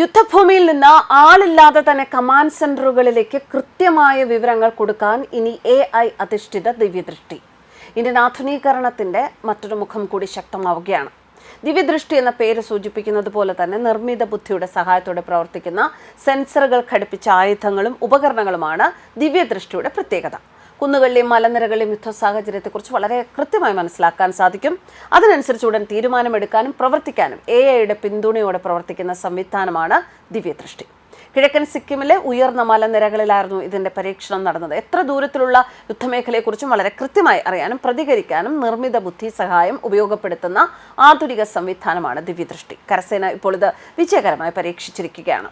യുദ്ധഭൂമിയിൽ നിന്ന് ആളില്ലാതെ തന്നെ കമാൻഡ് സെന്ററുകളിലേക്ക് കൃത്യമായ വിവരങ്ങൾ കൊടുക്കാൻ ഇനി എ ഐ അധിഷ്ഠിത ദിവ്യദൃഷ്ടി. ഇന്ത്യൻ ആധുനീകരണത്തിന്റെ മറ്റൊരു മുഖം കൂടി ശക്തമാവുകയാണ്. ദിവ്യദൃഷ്ടി എന്ന പേര് സൂചിപ്പിക്കുന്നത് പോലെ തന്നെ നിർമ്മിത ബുദ്ധിയുടെ സഹായത്തോടെ പ്രവർത്തിക്കുന്ന സെൻസറുകൾ ഘടിപ്പിച്ച ആയുധങ്ങളും ഉപകരണങ്ങളുമാണ് ദിവ്യദൃഷ്ടിയുടെ പ്രത്യേകത. കുന്നുകളിലെയും മലനിരകളിലെയും യുദ്ധ സാഹചര്യത്തെക്കുറിച്ച് വളരെ കൃത്യമായി മനസ്സിലാക്കാൻ സാധിക്കും. അതിനനുസരിച്ച് ഉടൻ തീരുമാനമെടുക്കാനും പ്രവർത്തിക്കാനും എ ഐയുടെ പിന്തുണയോടെ പ്രവർത്തിക്കുന്ന സംവിധാനമാണ് ദിവ്യദൃഷ്ടി. കിഴക്കൻ സിക്കിമിലെ ഉയർന്ന മലനിരകളിലായിരുന്നു ഇതിന്റെ പരീക്ഷണം നടന്നത്. എത്ര ദൂരത്തിലുള്ള യുദ്ധമേഖലയെക്കുറിച്ചും വളരെ കൃത്യമായി അറിയാനും പ്രതികരിക്കാനും നിർമ്മിത ബുദ്ധി സഹായം ഉപയോഗപ്പെടുത്തുന്ന ആധുനിക സംവിധാനമാണ് ദിവ്യദൃഷ്ടി. കരസേന ഇപ്പോൾ ഇത് വിജയകരമായി പരീക്ഷിച്ചിരിക്കുകയാണ്.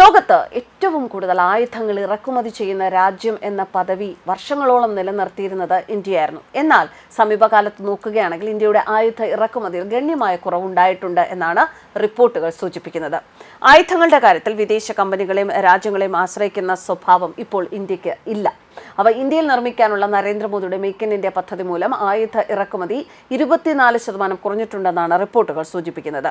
ലോകത്ത് ഏറ്റവും കൂടുതൽ ആയുധങ്ങൾ ഇറക്കുമതി ചെയ്യുന്ന രാജ്യം എന്ന പദവി വർഷങ്ങളോളം നിലനിർത്തിയിരുന്നത് ഇന്ത്യയായിരുന്നു. എന്നാൽ സമീപകാലത്ത് നോക്കുകയാണെങ്കിൽ ഇന്ത്യയുടെ ആയുധ ഇറക്കുമതിയിൽ ഗണ്യമായ കുറവുണ്ടായിട്ടുണ്ട് എന്നാണ് റിപ്പോർട്ടുകൾ സൂചിപ്പിക്കുന്നത്. ആയുധങ്ങളുടെ കാര്യത്തിൽ വിദേശ കമ്പനികളെയും രാജ്യങ്ങളെയും ആശ്രയിക്കുന്ന സ്വഭാവം ഇപ്പോൾ ഇന്ത്യയ്ക്ക് ഇല്ല. അവ ഇന്ത്യയിൽ നിർമ്മിക്കാനുള്ള നരേന്ദ്രമോദിയുടെ മേക്ക് ഇൻ ഇന്ത്യ പദ്ധതി മൂലം ആയുധ ഇറക്കുമതി ഇരുപത്തിനാല് ശതമാനം കുറഞ്ഞിട്ടുണ്ടെന്നാണ് റിപ്പോർട്ടുകൾ സൂചിപ്പിക്കുന്നത്.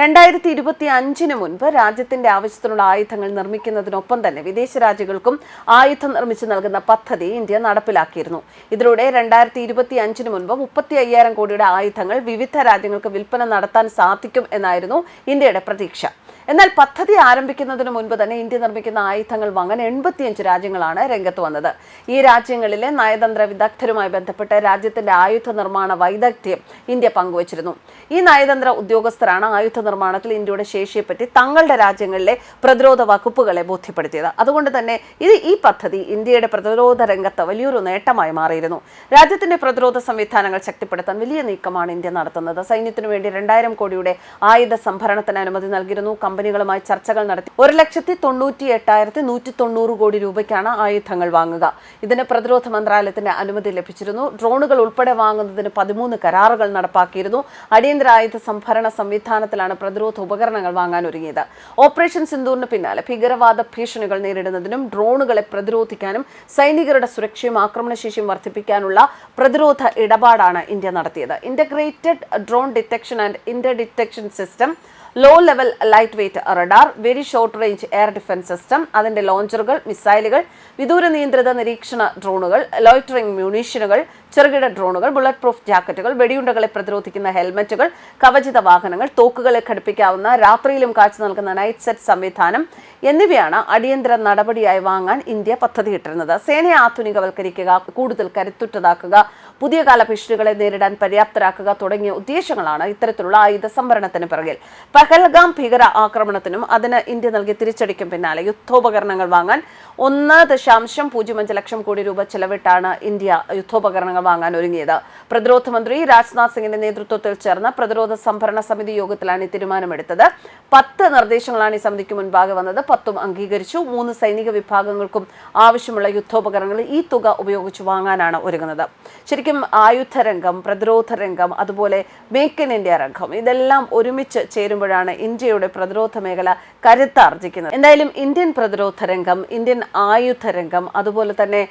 രണ്ടായിരത്തി ഇരുപത്തി അഞ്ചിന് മുൻപ് രാജ്യത്തിന്റെ ആവശ്യത്തിനുള്ള ആയുധങ്ങൾ നിർമ്മിക്കുന്നതിനൊപ്പം തന്നെ വിദേശ രാജ്യങ്ങൾക്കും ആയുധം നിർമ്മിച്ചു നൽകുന്ന പദ്ധതി ഇന്ത്യ നടപ്പിലാക്കിയിരുന്നു. ഇതിലൂടെ രണ്ടായിരത്തി ഇരുപത്തി അഞ്ചിന് മുൻപ് മുപ്പത്തി അയ്യായിരം കോടിയുടെ ആയുധങ്ങൾ വിവിധ രാജ്യങ്ങൾക്ക് വിൽപ്പന നടത്താൻ സാധിക്കും എന്നായിരുന്നു ഇന്ത്യയുടെ പ്രതീക്ഷ. എന്നാൽ പദ്ധതി ആരംഭിക്കുന്നതിന് മുൻപ് തന്നെ ഇന്ത്യ നിർമ്മിക്കുന്ന ആയുധങ്ങൾ വാങ്ങാൻ എൺപത്തിയഞ്ച് രാജ്യങ്ങളാണ് രംഗത്ത് വന്നത്. ഈ രാജ്യങ്ങളിലെ നയതന്ത്ര വിദഗ്ധരുമായി ബന്ധപ്പെട്ട് രാജ്യത്തിന്റെ ആയുധ നിർമ്മാണ വൈദഗ്ധ്യം ഇന്ത്യ പങ്കുവച്ചിരുന്നു. ഈ നയതന്ത്ര ഉദ്യോഗസ്ഥരാണ് ആയുധ നിർമ്മാണത്തിൽ ഇന്ത്യയുടെ ശേഷിയെപ്പറ്റി തങ്ങളുടെ രാജ്യങ്ങളിലെ പ്രതിരോധ വകുപ്പുകളെ ബോധ്യപ്പെടുത്തിയത്. അതുകൊണ്ട് തന്നെ ഇത് ഈ പദ്ധതി ഇന്ത്യയുടെ പ്രതിരോധ രംഗത്ത് വലിയൊരു നേട്ടമായി മാറിയിരുന്നു. രാജ്യത്തിന്റെ പ്രതിരോധ സംവിധാനങ്ങൾ ശക്തിപ്പെടുത്താൻ വലിയ നീക്കമാണ് ഇന്ത്യ നടത്തുന്നത്. സൈന്യത്തിനു വേണ്ടി രണ്ടായിരം കോടിയുടെ ആയുധ സംഭരണത്തിന് അനുമതി നൽകിയിരുന്നു. കമ്പനികളുമായി ചർച്ചകൾ നടത്തി. ഒരു ലക്ഷത്തി തൊണ്ണൂറ്റി എട്ടായിരത്തി നൂറ്റി തൊണ്ണൂറ് കോടി രൂപയ്ക്കാണ് ആയുധങ്ങൾ വാങ്ങുക. ഇതിന് പ്രതിരോധ മന്ത്രാലയത്തിന്റെ അനുമതി ലഭിച്ചിരുന്നു. ഡ്രോണുകൾ ഉൾപ്പെടെ വാങ്ങുന്നതിന് പതിമൂന്ന് കരാറുകൾ നടപ്പാക്കിയിരുന്നു. അടിയന്തര ആയുധ സംഭരണ സംവിധാനത്തിലാണ് പ്രതിരോധ ഉപകരണങ്ങൾ വാങ്ങാൻ ഒരുങ്ങിയത്. ഓപ്പറേഷൻ സിന്ദൂറിന് പിന്നാലെ ഭീകരവാദ ഭീഷണികൾ നേരിടുന്നതിനും ഡ്രോണുകളെ പ്രതിരോധിക്കാനും സൈനികരുടെ സുരക്ഷയും ആക്രമണശേഷിയും വർദ്ധിപ്പിക്കാനുള്ള പ്രതിരോധ ഇടപാടാണ് ഇന്ത്യ നടത്തിയത്. Integrated drone detection and inter detection system low level light weight radar very short range air defence system അതിന്റെ ലോഞ്ചറുകൾ മിസൈലുകൾ വിദൂര നിയന്ത്രിത നിരീക്ഷണ ഡ്രോണുകൾ ലോയിറ്ററിംഗ് മ്യൂണീഷ്യനുകൾ ചെറുകിട ഡ്രോണുകൾ ബുള്ളറ്റ് പ്രൂഫ് ജാക്കറ്റുകൾ വെടിയുണ്ടകളെ പ്രതിരോധിക്കുന്ന ഹെൽമറ്റുകൾ കവചിത വാഹനങ്ങൾ തോക്കുകളെ ഘടിപ്പിക്കാവുന്ന രാത്രിയിലും കാഴ്ച നൽകുന്ന നൈറ്റ് സെറ്റ് സംവിധാനം എന്നിവയാണ് അടിയന്തര നടപടിയായി വാങ്ങാൻ ഇന്ത്യ പദ്ധതിയിട്ടിരുന്നത്. സേനയെ ആധുനികവൽക്കരിക്കുക കൂടുതൽ കരുത്തുറ്റതാക്കുക പുതിയ കാല ഭീഷണികളെ നേരിടാൻ പര്യാപ്തരാക്കുക തുടങ്ങിയ ഉദ്ദേശങ്ങളാണ് ഇത്തരത്തിലുള്ള ആയുധ സംഭരണത്തിന് പിറകിൽ. പഹൽഗാം ഭീകര ആക്രമണത്തിനും അതിന് ഇന്ത്യ നൽകിയ തിരിച്ചടിക്കും പിന്നാലെ യുദ്ധോപകരണങ്ങൾ വാങ്ങാൻ ഒന്ന് ദശാംശം പൂജ്യം അഞ്ച് ലക്ഷം കോടി രൂപ ചെലവിട്ടാണ് ഇന്ത്യ യുദ്ധോപകരണങ്ങൾ വാങ്ങാൻ ഒരുങ്ങിയത്. പ്രതിരോധ മന്ത്രി രാജ്നാഥ് സിംഗിന്റെ നേതൃത്വത്തിൽ ചേർന്ന പ്രതിരോധ സംഭരണ സമിതി യോഗത്തിലാണ് ഈ തീരുമാനമെടുത്തത്. പത്ത് നിർദ്ദേശങ്ങളാണ് ഈ സമിതിക്ക് മുൻപാകെ വന്നത്. പത്തും അംഗീകരിച്ചു. മൂന്ന് സൈനിക വിഭാഗങ്ങൾക്കും ആവശ്യമുള്ള യുദ്ധോപകരണങ്ങൾ ഈ തുക ഉപയോഗിച്ച് വാങ്ങാനാണ് ഒരുങ്ങുന്നത്. ശരിക്കും ആയുധ രംഗം പ്രതിരോധ രംഗം അതുപോലെ മേക്ക് ഇൻ ഇന്ത്യ രംഗം ഇതെല്ലാം ഒരുമിച്ച് ചേരുമ്പോഴാണ് ഇന്ത്യയുടെ പ്രതിരോധ മേഖല കരുത്താർജിക്കുന്നത് എന്തായാലും ഇന്ത്യൻ പ്രതിരോധ രംഗം ഇന്ത്യൻ ആയുധ രംഗം അതുപോലെ തന്നെ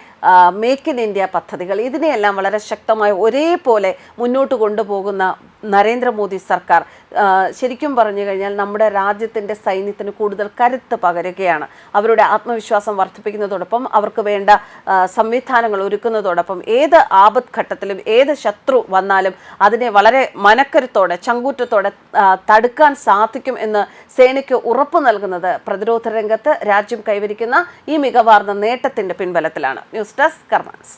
മേക്ക് ഇൻ ഇന്ത്യ പദ്ധതികൾ ഇതിനെയെല്ലാം വളരെ ശക്തമായി ഒരേപോലെ മുന്നോട്ട് കൊണ്ടുപോകുന്ന നരേന്ദ്രമോദി സർക്കാർ ശരിക്കും പറഞ്ഞു കഴിഞ്ഞാൽ നമ്മുടെ രാജ്യത്തിന്റെ സൈന്യത്തിന് കൂടുതൽ കരുത്ത് പകരുകയാണ്. അവരുടെ ആത്മവിശ്വാസം വർദ്ധിപ്പിക്കുന്നതോടൊപ്പം അവർക്ക് വേണ്ട സംവിധാനങ്ങൾ ഒരുക്കുന്നതോടൊപ്പം ഏത് ആപത് ഘട്ടത്തിലും ഏത് ശത്രു വന്നാലും അതിനെ വളരെ മനക്കരുത്തോടെ ചങ്കൂറ്റത്തോടെ തടുക്കാൻ സാധിക്കും എന്ന് സേനയ്ക്ക് ഉറപ്പ് നൽകുന്നത് പ്രതിരോധ രംഗത്ത് രാജ്യം കൈവരിക്കുന്ന ഈ മികവാർന്ന നേട്ടത്തിന്റെ പിൻബലത്തിലാണ്. News desk കർമാൻസ്